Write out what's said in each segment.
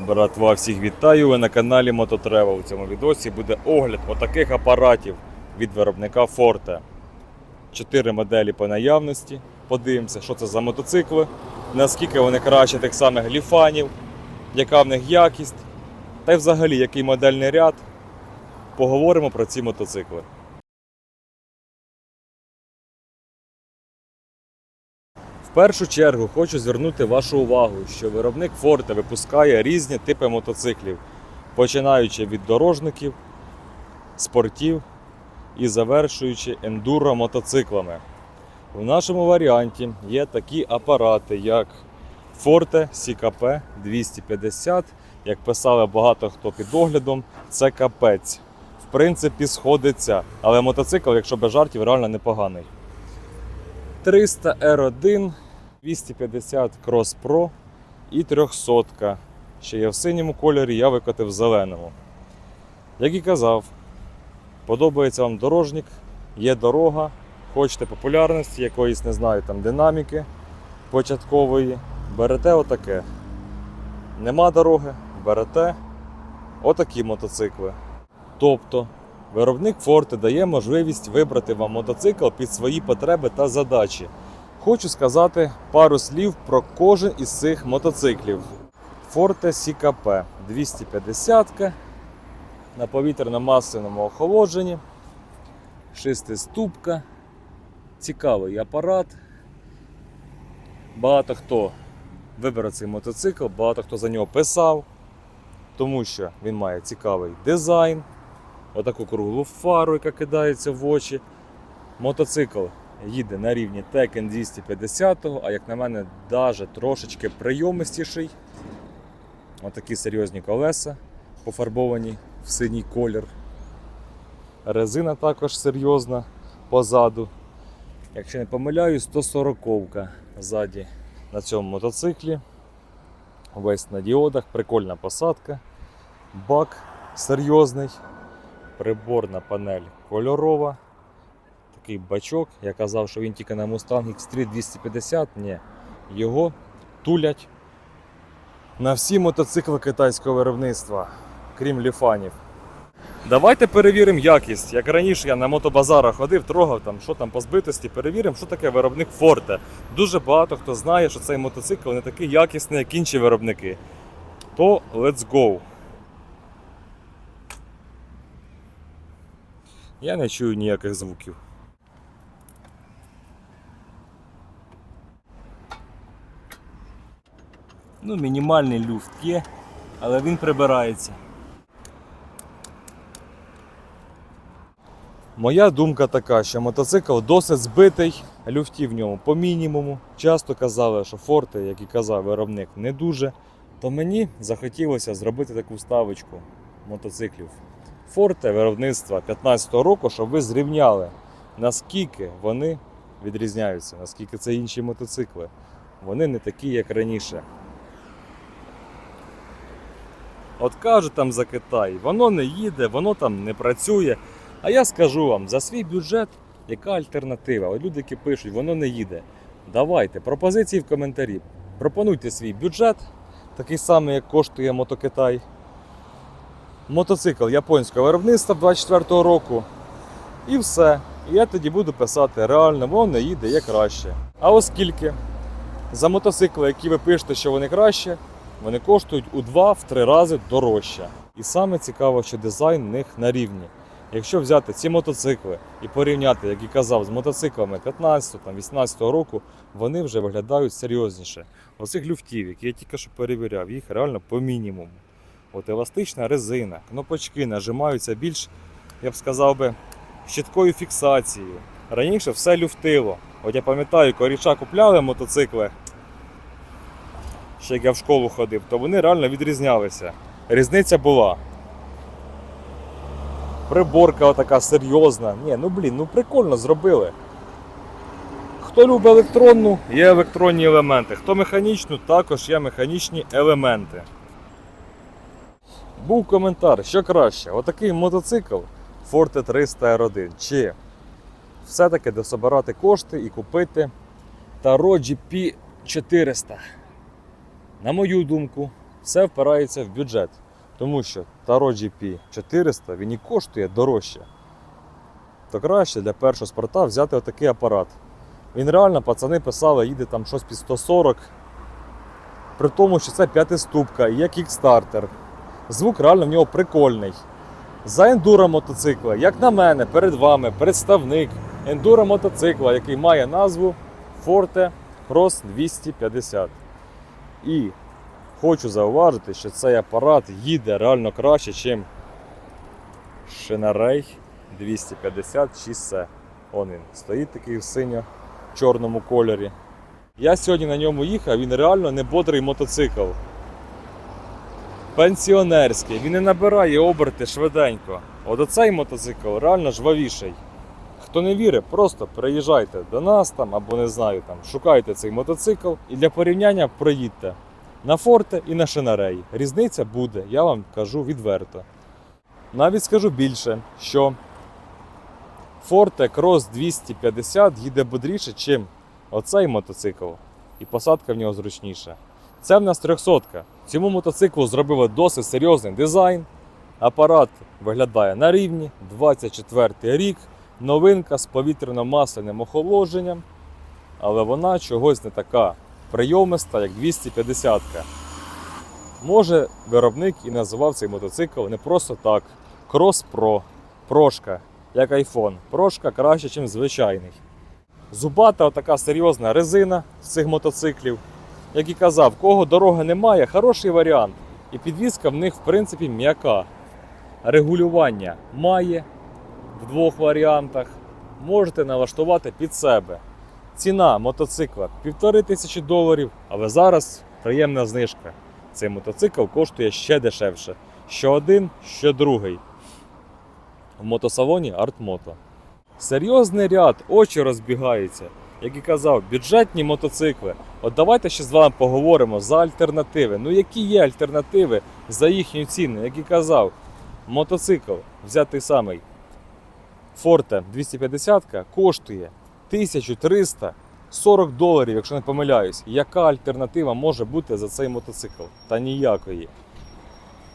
Братва, всіх вітаю! Ви на каналі Мототревел. У цьому відосі буде огляд отаких апаратів від виробника Forte. Чотири моделі по наявності. Подивимося, що це за мотоцикли, наскільки вони краще тих самих гліфанів, яка в них якість, та й взагалі який модельний ряд. Поговоримо про ці мотоцикли. Першу чергу хочу звернути вашу увагу, що виробник Forte випускає різні типи мотоциклів, починаючи від дорожників, спортів і завершуючи ендуро мотоциклами. В нашому варіанті є такі апарати, як Forte CKP 250. Як писали багато хто під оглядом, це капець. В принципі, сходиться, але мотоцикл, якщо без жартів, реально непоганий. 300 R1, 250 Cross Pro і 300. Ще є в синьому кольорі, я викотив зеленому. Як і казав, подобається вам дорожник, є дорога, хочете популярності, якоїсь, не знаю, там динаміки початкової, берете отаке. Нема дороги, берете отакі мотоцикли. Тобто Виробник Forte дає можливість вибрати вам мотоцикл під свої потреби та задачі. Хочу сказати пару слів про кожен із цих мотоциклів. Forte CKP 250 на повітряно-масляному охолодженні, шестиступка, цікавий апарат. Багато хто вибере цей мотоцикл, багато хто за нього писав, тому що він має цікавий дизайн отаку круглу фару, яка кидається в очі. Мотоцикл їде на рівні Tekken 250, а як на мене, навіть трошечки прийомистіший. Отакі серйозні колеса, пофарбовані в синій колір. Резина також серйозна позаду. Якщо не помиляюсь, 140-ка ззаді на цьому мотоциклі. Весь на діодах, прикольна посадка, бак серйозний приборна панель кольорова. Такий бачок. Я казав, що він тільки на Mustang X3 250. Ні, його тулять на всі мотоцикли китайського виробництва, крім ліфанів. Давайте перевіримо якість. Як раніше я на мотобазарах ходив, трогав там, що там по збитості, перевіримо, що таке виробник Forte. Дуже багато хто знає, що цей мотоцикл не такий якісний, як інші виробники. То let's go! Я не чую ніяких звуків. Ну, мінімальний люфт є, але він прибирається. Моя думка така, що мотоцикл досить збитий, люфтів в ньому по мінімуму. Часто казали, що форти, як і казав виробник, не дуже. То мені захотілося зробити таку вставочку мотоциклів. Форте виробництва 15-го року, щоб ви зрівняли, наскільки вони відрізняються, наскільки це інші мотоцикли. Вони не такі, як раніше. От кажуть там за Китай, воно не їде, воно там не працює. А я скажу вам, за свій бюджет, яка альтернатива? От люди, які пишуть, воно не їде. Давайте, пропозиції в коментарі. Пропонуйте свій бюджет, такий самий, як коштує мотокитай. Мотоцикл японського виробництва 24-го року. І все. І я тоді буду писати, реально, воно не їде є краще. А оскільки за мотоцикли, які ви пишете, що вони краще, вони коштують у 2-3 рази дорожче. І саме цікаво, що дизайн в них на рівні. Якщо взяти ці мотоцикли і порівняти, як і казав, з мотоциклами 15-18 року, вони вже виглядають серйозніше. Оцих люфтів, які я тільки що перевіряв, їх реально по мінімуму. От еластична резина, кнопочки нажимаються більш, я б сказав би, з чіткою фіксацією. Раніше все люфтило. От я пам'ятаю, коріша купляли мотоцикли, ще як я в школу ходив, то вони реально відрізнялися. Різниця була. Приборка така серйозна. Ні, ну блін, ну прикольно зробили. Хто любить електронну, є електронні елементи. Хто механічну, також є механічні елементи. Був коментар, що краще, отакий мотоцикл Forte 300 R1 чи все-таки дособирати кошти і купити Taro GP 400. На мою думку, все впирається в бюджет. Тому що Taro GP 400 він і коштує дорожче. То краще для першого спорта взяти отакий апарат. Він реально, пацани писали, їде там щось під 140. При тому, що це п'ятиступка і є кікстартер. Звук реально в нього прикольний. За ендуро мотоцикла, як на мене, перед вами представник ендуро мотоцикла, який має назву Forte Cross 250. І хочу зауважити, що цей апарат їде реально краще, ніж Шинарей 250 6C. Он він стоїть такий в синьо-чорному кольорі. Я сьогодні на ньому їхав, він реально не бодрий мотоцикл. Пенсіонерський, він не набирає оберти швиденько. От оцей мотоцикл реально жвавіший. Хто не вірить, просто приїжджайте до нас там або не знаю там, шукайте цей мотоцикл і для порівняння проїдьте на форте і на шинарей. Різниця буде, я вам кажу відверто. Навіть скажу більше, що Forte Cross 250 їде бодріше, ніж оцей мотоцикл, і посадка в нього зручніша. Це в нас 300 ка Цьому мотоциклу зробили досить серйозний дизайн. Апарат виглядає на рівні, 24 рік, новинка з повітряно-масляним охолодженням, але вона чогось не така прийомиста, як 250. Може, виробник і називав цей мотоцикл не просто так. Cross Pro, прошка, як iPhone. Прошка краще, ніж звичайний. Зубата така серйозна резина з цих мотоциклів. Як і казав, кого дороги немає, хороший варіант. І підвізка в них, в принципі, м'яка. Регулювання має в двох варіантах. Можете налаштувати під себе. Ціна мотоцикла 1500 доларів, але зараз приємна знижка. Цей мотоцикл коштує ще дешевше. Що один, що другий. В мотосалоні Артмото. Серйозний ряд, очі розбігаються. Як і казав, бюджетні мотоцикли. От давайте ще з вами поговоримо за альтернативи. Ну які є альтернативи за їхню ціну? Як і казав, мотоцикл взятий самий Forte 250 коштує 1340 доларів, якщо не помиляюсь. Яка альтернатива може бути за цей мотоцикл? Та ніякої.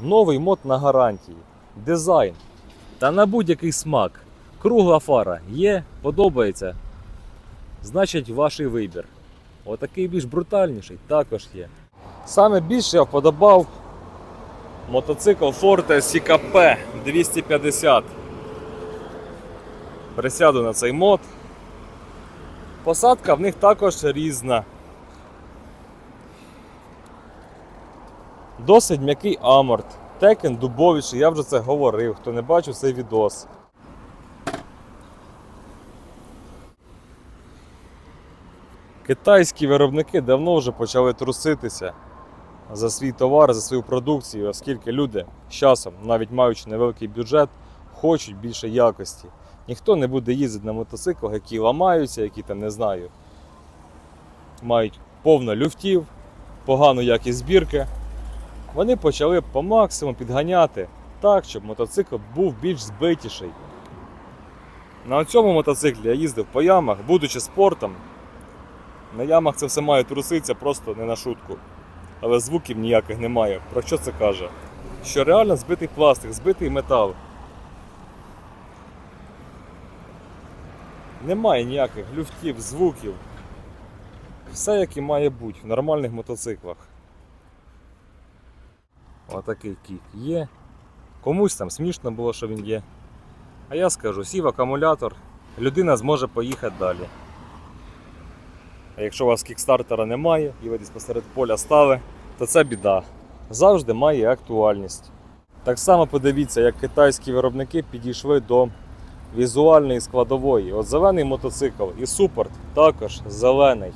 Новий мод на гарантії, дизайн та на будь-який смак. Кругла фара є, подобається. Значить, ваш вибір. Отакий більш брутальніший також є. Саме більше я вподобав мотоцикл Forte CKP 250. Присяду на цей мод. Посадка в них також різна. Досить м'який аморт. Текен дубовіший, я вже це говорив, хто не бачив цей відос. Китайські виробники давно вже почали труситися за свій товар, за свою продукцію, оскільки люди з часом, навіть маючи невеликий бюджет, хочуть більше якості. Ніхто не буде їздити на мотоциклах, які ламаються, які там не знаю, мають повно люфтів, погану якість збірки. Вони почали по максимуму підганяти так, щоб мотоцикл був більш збитіший. На цьому мотоциклі я їздив по ямах, будучи спортом. На ямах це все має труситися просто не на шутку. Але звуків ніяких немає. Про що це каже? Що реально збитий пластик, збитий метал. Немає ніяких люфтів, звуків. Все як і має бути в нормальних мотоциклах. Отакий кік є. Комусь там смішно було, що він є. А я скажу, сів акумулятор, людина зможе поїхати далі. А якщо у вас кікстартера немає і ви десь посеред поля стали, то це біда. Завжди має актуальність. Так само подивіться, як китайські виробники підійшли до візуальної складової. От зелений мотоцикл і супорт також зелений.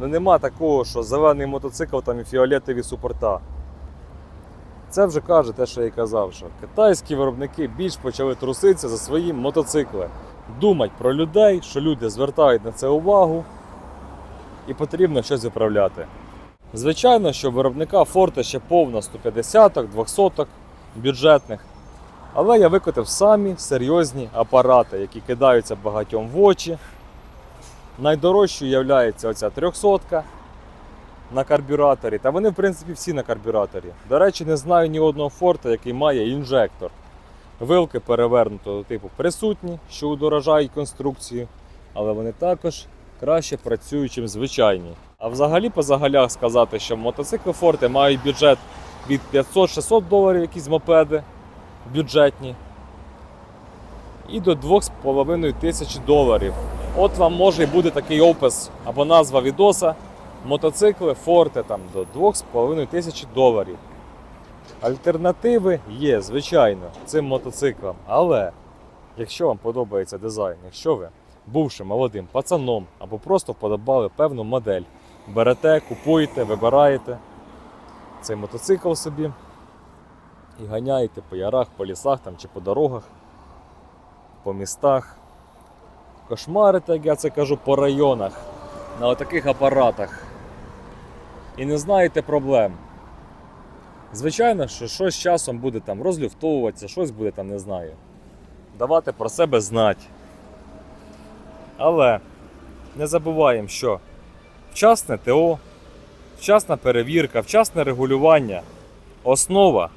Ну нема такого, що зелений мотоцикл там і фіолетові супорта. Це вже каже те, що я й казав, що китайські виробники більш почали труситися за свої мотоцикли. Думать про людей, що люди звертають на це увагу і потрібно щось виправляти. Звичайно, що виробника Forte ще повно 150-ок, 200-ок бюджетних. Але я викотив самі серйозні апарати, які кидаються багатьом в очі. Найдорожчою є оця 300 на карбюраторі. Та вони, в принципі, всі на карбюраторі. До речі, не знаю ні одного форта, який має інжектор. Вилки перевернутого типу присутні, що удорожають конструкцію, але вони також краще працюють, ніж звичайні. А взагалі по загалях сказати, що мотоцикли Форти мають бюджет від 500-600 доларів, якісь мопеди бюджетні, і до 2,5 тисяч доларів. От вам може і буде такий опис або назва відоса. Мотоцикли Форте там до 2,5 тисяч доларів. Альтернативи є, звичайно, цим мотоциклам. Але якщо вам подобається дизайн, якщо ви, бувши молодим пацаном або просто вподобали певну модель, берете, купуєте, вибираєте цей мотоцикл собі і ганяєте по ярах, по лісах там, чи по дорогах, по містах. Кошмарите, як я це кажу, по районах, на отаких апаратах. І не знаєте проблем. Звичайно, що щось часом буде там розлюфтовуватися, щось буде там, не знаю. Давати про себе знати. Але не забуваємо, що вчасне ТО, вчасна перевірка, вчасне регулювання основа,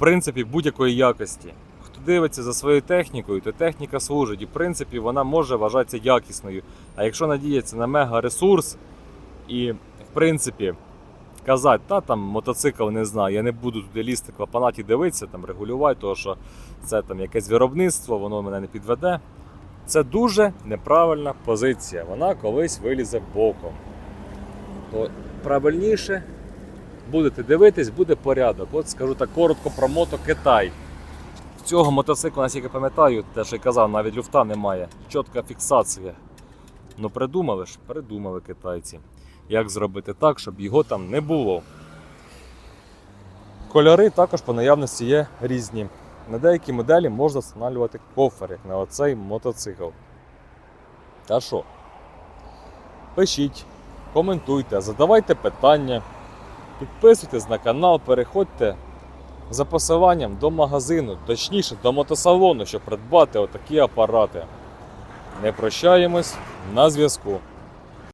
принципі, будь-якої якості. Хто дивиться за своєю технікою, то техніка служить. І в принципі вона може вважатися якісною. А якщо надіятися на мега-ресурс і, в принципі, казати, та там мотоцикл не знаю, я не буду туди лізти клапанаті дивитися, там регулювати, тому що це там якесь виробництво, воно мене не підведе. Це дуже неправильна позиція. Вона колись вилізе боком. То правильніше будете дивитись, буде порядок. От скажу так коротко про мото Китай. В цього мотоцикла, наскільки пам'ятаю, те, що я казав, навіть люфта немає. Чітка фіксація. Ну придумали ж, придумали китайці. Як зробити так, щоб його там не було. Кольори також по наявності є різні. На деякі моделі можна встановлювати кофер, як на оцей мотоцикл. Та що? Пишіть, коментуйте, задавайте питання, підписуйтесь на канал, переходьте за посиланням до магазину, точніше до мотосалону, щоб придбати отакі апарати. Не прощаємось на зв'язку.